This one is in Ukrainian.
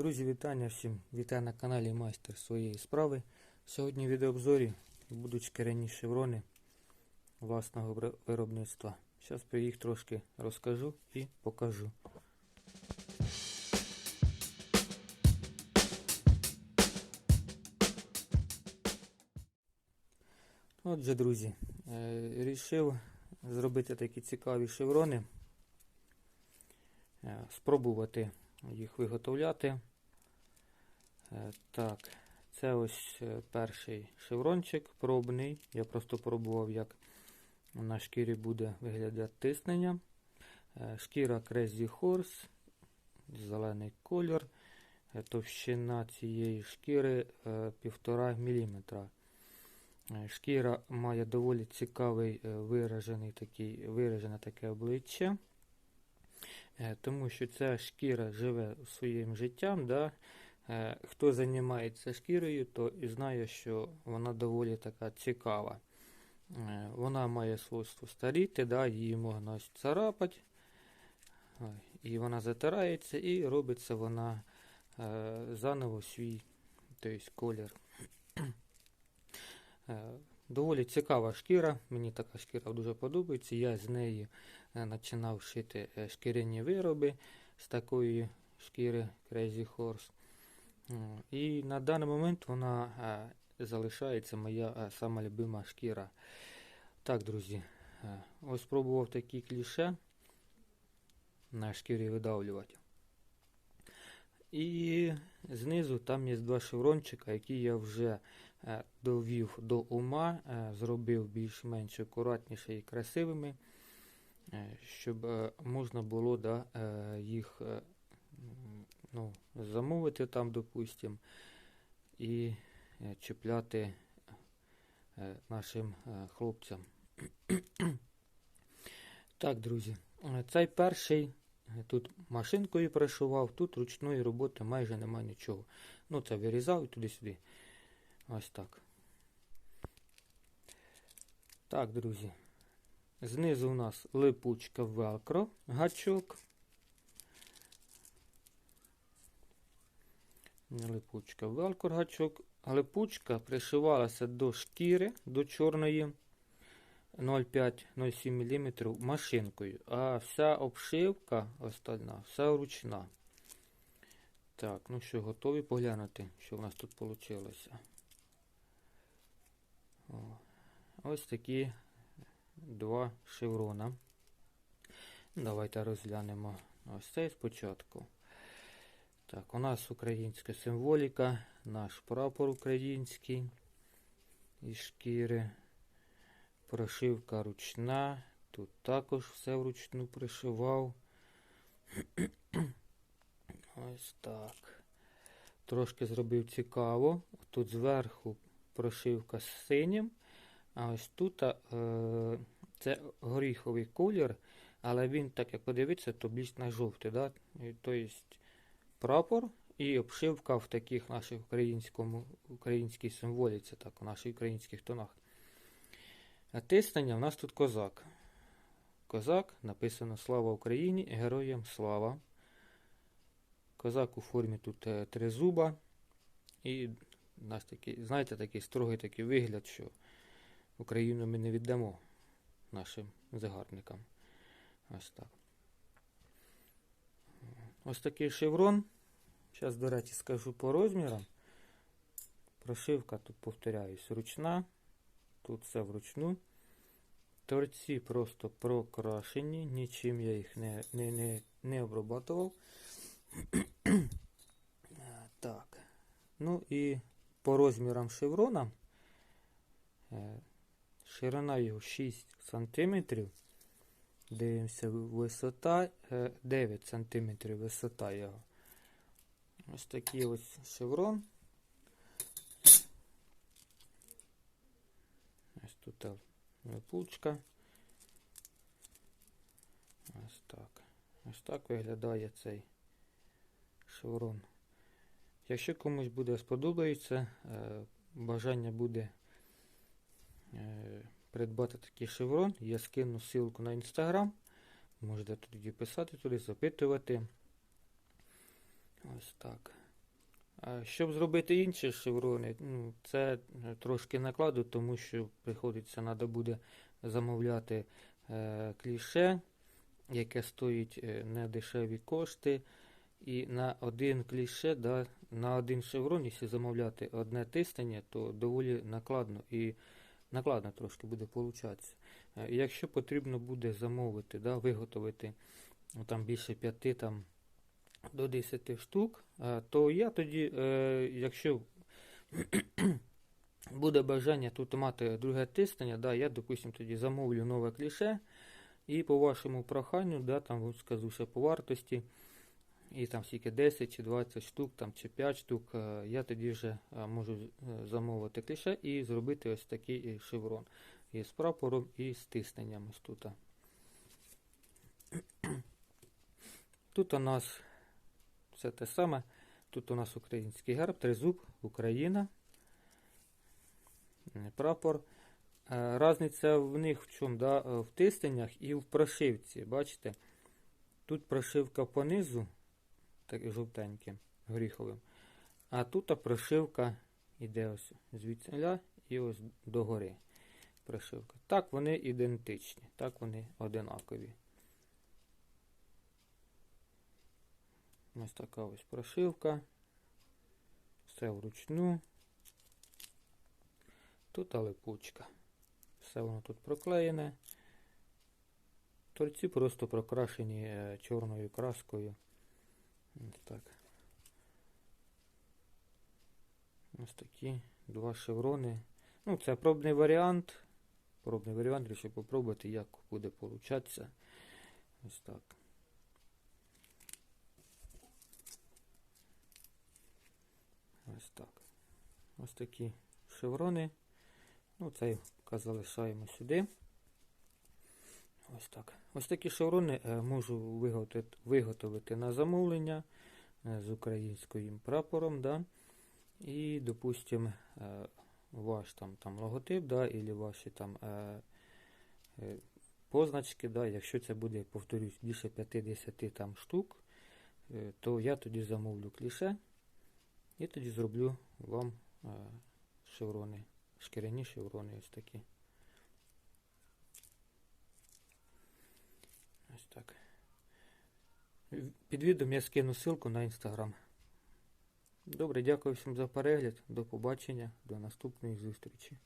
Друзі, вітання всім! Вітаю на каналі Майстер своєї справи. Сьогодні в відеообзорі будуть шкіряні шеврони власного виробництва. Зараз про їх трошки розкажу і покажу. Отже, друзі, е, рішив зробити такі цікаві шеврони, е, спробувати їх виготовляти. Е, Так, це ось е, перший шеврончик пробний. Я просто пробував, як на шкірі буде виглядати тиснення. Е, Шкіра Crazy Horse, зелений колір. Товщина цієї шкіри 1,5 мм. Шкіра має доволі цікавий виражений такий, виражене таке обличчя. Е, Тому що ця шкіра живе своїм життям. Да? Е, Хто займається шкірою, то і знає, що вона доволі така цікава. Е, Вона має свойство старіти, да? її можна царапати, і вона затирається, і робиться вона заново свій тобто, колір. Доволі цікава шкіра, мені така шкіра дуже подобається. Я з неї е, починав шити е, шкіряні вироби з такої шкіри Crazy Horse. І на даний момент вона е, залишається моя сама любима шкіра. Так, друзі, ось спробував такі кліше на шкірі видавлювати. І знизу там є два шеврончика, які я вже довів до ума, е, зробив більш-менш акуратніше і красивими, е, щоб е, можна було да, е, їх е, ну, замовити там, допустим, і е, чіпляти е, нашим е, хлопцям. Так, друзі, е, цей перший е, тут машинкою пришивав, тут ручної роботи майже немає нічого. Ну, це вирізав і туди-сюди. Ось так. Так, друзі. Знизу у нас липучка велкро, гачок. Липучка, велкро гачок. Липучка пришивалася до шкіри, до чорної 0,5-0,7 мм машинкою, а вся обшивка остальна, вся ручна. Так, ну що, готові поглянути, що в нас тут вийшло. Ось такі два шеврона. Давайте розглянемо ось цей спочатку. Так, у нас українська символіка, наш прапор український із шкіри. Прошивка ручна. Тут також все вручну пришивав. Ось так. Трошки зробив цікаво. Тут зверху прошивка з синім. А ось тут е, це горіховий колір, але він, так як подивитися, то більш на жовтий. Да? Тобто прапор і обшивка в таких наших українському, українській символіці, так, у наших українських тонах. А тиснення в нас тут козак. Козак написано Слава Україні, героям слава. Козак у формі тут е, три зуба. І у нас такий, знаєте, такий строгий такий вигляд, що Україну ми не віддамо нашим загарбникам. Ось так. Ось такий шеврон. Зараз, до речі, скажу по розмірам. Прошивка тут, повторяюсь, ручна. Тут все вручну. Торці просто прокрашені, нічим я їх не, не, не, не обрабатував. так. Ну і по розмірам шеврона. е, Ширина його 6 см. Дивимося, висота е, 9 см висота його. Ось такий ось шеврон. Ось тут липучка. Ось так. Ось так виглядає цей шеврон. Якщо комусь буде сподобається, е, бажання буде е, придбати такий шеврон, я скину ссылку на інстаграм. Можете тоді писати туди, запитувати. Ось так. Щоб зробити інші шеврони, ну, це трошки накладу, тому що приходиться, треба буде замовляти е, кліше, яке стоїть недешеві кошти. І на один кліше, да, на один шеврон, якщо замовляти одне тиснення, то доволі накладно і накладно трошки буде получатися. Е, Якщо потрібно буде замовити, да, виготовити ну, там більше п'яти там, до 10 штук, е, то я тоді, е, якщо буде бажання тут мати друге тиснення, да, я, допустим, тоді замовлю нове кліше, і по вашому проханню, да, там скажу ще по вартості, і там скільки 10 чи 20 штук, там, чи 5 штук, е, я тоді вже можу е, замовити кліше і зробити ось такий е, шеврон. І з прапором, і з тисненням ось тут. Тут у нас все те саме. Тут у нас український герб, тризуб, Україна, прапор. Е, Разниця в них в чому? Да? В тисненнях і в прошивці. Бачите? Тут прошивка понизу, жовтеньким, горіховим. А тут прошивка іде ось звідси і ось догори. Прошивка. Так вони ідентичні, так вони одинакові. Ось така ось прошивка. Все вручну. Тут липучка. Все воно тут проклеєне. Торці просто прокрашені е, чорною краскою. Ось так. Ось такі два шеврони. Ну, це пробний варіант. Пробний варіант, вирішив попробувати, як буде получатися. Ось так. Ось так. Ось такі шеврони. Ну, цей залишаємо сюди. Ось так. Ось такі шеврони е, можу виготовити, на замовлення е, з українським прапором. Да? І, допустимо, е, ваш там, там логотип, да, і ваші там позначки, да, якщо це буде, повторюсь, більше 50 там штук, то я тоді замовлю кліше і тоді зроблю вам шеврони, шкіряні шеврони ось такі. Ось так. В- Під відео я скину ссылку на інстаграм. Добре, дякую всім за перегляд. До побачення, до наступної зустрічі.